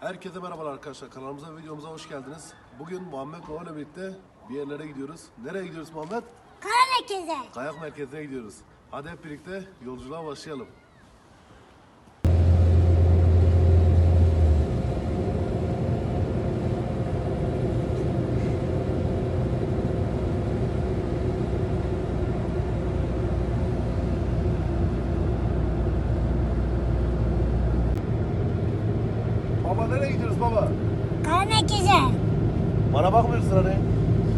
Herkese merhabalar arkadaşlar. Kanalımıza ve videomuza hoş geldiniz. Bugün Muhammed ile birlikte bir yerlere gidiyoruz. Nereye gidiyoruz Muhammed? Kara merkeze. Kayak merkezine gidiyoruz. Hadi hep birlikte yolculuğa başlayalım. Nereye gidiyoruz baba? Kara merkeze. Bana bakmıyorsun hani.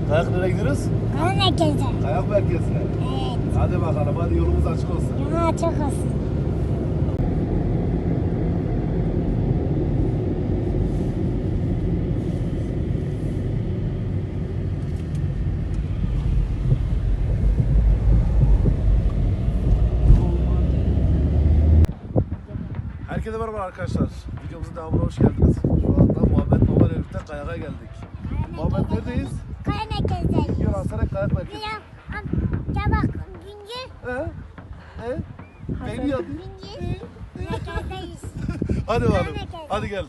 Kayak nereye gidiyoruz? Kara merkeze. Kayak merkezine. Evet. Hadi bakalım hadi yolumuz açık olsun. Yana çok olsun. Herkese merhaba arkadaşlar. Videomuzun devamına hoş geldiniz. Şu anda Muhammed Baba ile birlikte kayağa geldik. Muhammed neredeyiz? Kara merkeze. Bingöl Hasanek Kayak Merkezi. Am- Ya bak Bingöl. He? He? Neydi adı? Bingöl. Merkezdeyiz. Hadi bakalım. Hadi gel.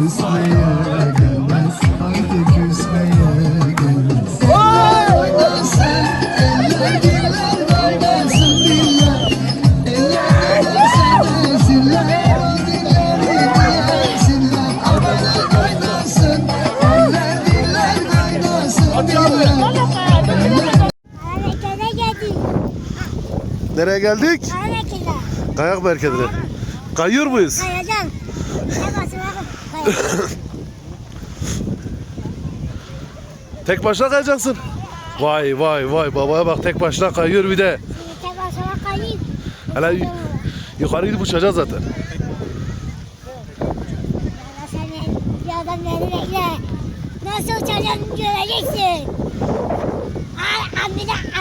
Küsmeye gelmez, haydi küsmeye gelmez Oynasın, eller diller oynasın diller Eller sevmesinler, dilleri diyesinler Aman oynasın, eller diller oynasın diller merkeze geldik. Nereye geldik? Kayak merkezine. Kayıyor muyuz? Kayacağım. Tek başına kayacaksın. Vay vay vay babaya bak tek başına kayıyor bir de. Tek başıma kayayım. Hele yukarı gidip uçacağız zaten. Nasıl uçacağını göreceksin.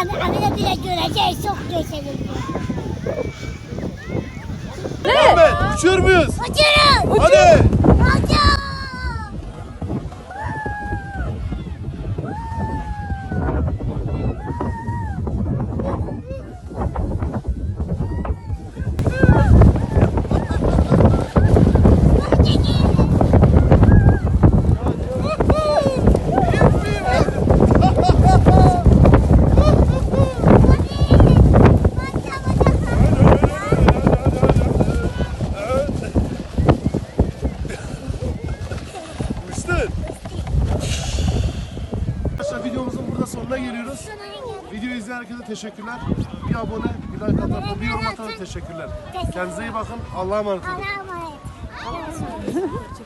Abi de bile görecek. Çok gösterir. Muhammed uçuyor muyuz? Uçuyoruz. Hadi. Uçuyoruz. Uçtun. Arkadaşlar videomuzun burada sonuna geliyoruz. Videoyu izleyen herkese teşekkürler. Bir abone, bir like atan, bir yorum atan teşekkürler. Kendinize iyi bakın. Allah'a emanet olun. Allah'a emanet.